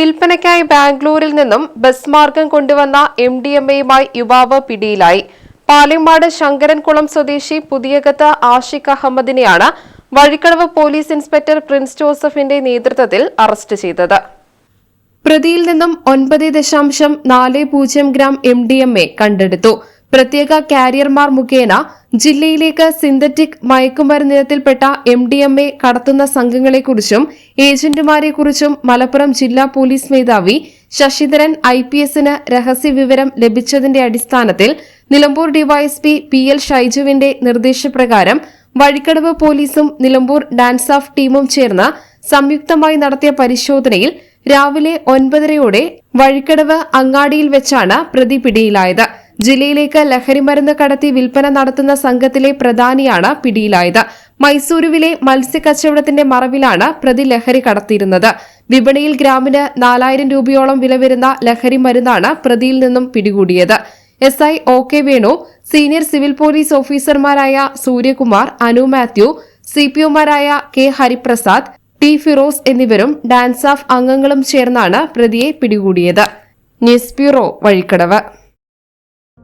വിൽപ്പനയ്ക്കായി ബാംഗ്ലൂരിൽ നിന്നും ബസ് മാർഗം കൊണ്ടുവന്ന എം ഡി എം എയുമായി യുവാവ് പിടിയിലായി. പാലിമാട് ശങ്കരൻകുളം സ്വദേശി പുതിയകത്ത് ആഷിഖ് അഹമ്മദിനെയാണ് വഴിക്കടവ് പോലീസ് ഇൻസ്പെക്ടർ പ്രിൻസ് ജോസഫിന്റെ നേതൃത്വത്തിൽ അറസ്റ്റ് ചെയ്തത്. പ്രതിയിൽ നിന്നും ഒൻപത് ദശാംശം നാല് പൂജ്യം gram M D M A കണ്ടെടുത്തു. പ്രത്യേക കാരിയർമാർ മുഖേന ജില്ലയിലേക്ക് സിന്തറ്റിക് മയക്കുമരുന്നിനത്തിൽപ്പെട്ട എം ഡി എം എ കടത്തുന്ന സംഘങ്ങളെക്കുറിച്ചും ഏജന്റുമാരെക്കുറിച്ചും മലപ്പുറം ജില്ലാ പോലീസ് മേധാവി ശശിധരൻ ഐ പി എസിന് രഹസ്യവിവരം ലഭിച്ചതിന്റെ അടിസ്ഥാനത്തിൽ നിലമ്പൂർ ഡിവൈഎസ്പി പി എൽ ഷൈജുവിന്റെ നിർദ്ദേശപ്രകാരം വഴിക്കടവ് പോലീസും നിലമ്പൂർ ഡാൻസ് ഓഫ് ടീമും ചേർന്ന് സംയുക്തമായി നടത്തിയ പരിശോധനയിൽ രാവിലെ ഒൻപതരയോടെ വഴിക്കടവ് അങ്ങാടിയിൽ വെച്ചാണ് പ്രതി പിടിയിലായത്. ജില്ലയിലേക്ക് ലഹരിമരുന്ന് കടത്തി വിൽപ്പന നടത്തുന്ന സംഘത്തിലെ പ്രധാനിയാണ് പിടിയിലായത്. മൈസൂരുവിലെ മത്സ്യക്കച്ചവടത്തിന്റെ മറവിലാണ് പ്രതി ലഹരി കടത്തിയിരുന്നത്. വിപണിയിൽ ഗ്രാമിന് നാലായിരം രൂപയോളം വില വരുന്ന ലഹരി മരുന്നാണ് പ്രതിയിൽ നിന്നും പിടികൂടിയത്. S I O K Venu senior civil police ഓഫീസർമാരായ സൂര്യകുമാർ അനു മാത്യു സി പി ഒമാരായ കെ ഹരിപ്രസാദ് ടി ഫിറോസ് എന്നിവരും ഡാൻസ് ഓഫ് അംഗങ്ങളും ചേർന്നാണ് പ്രതിയെ പിടികൂടിയത്. News bureau Vazhikkadavu.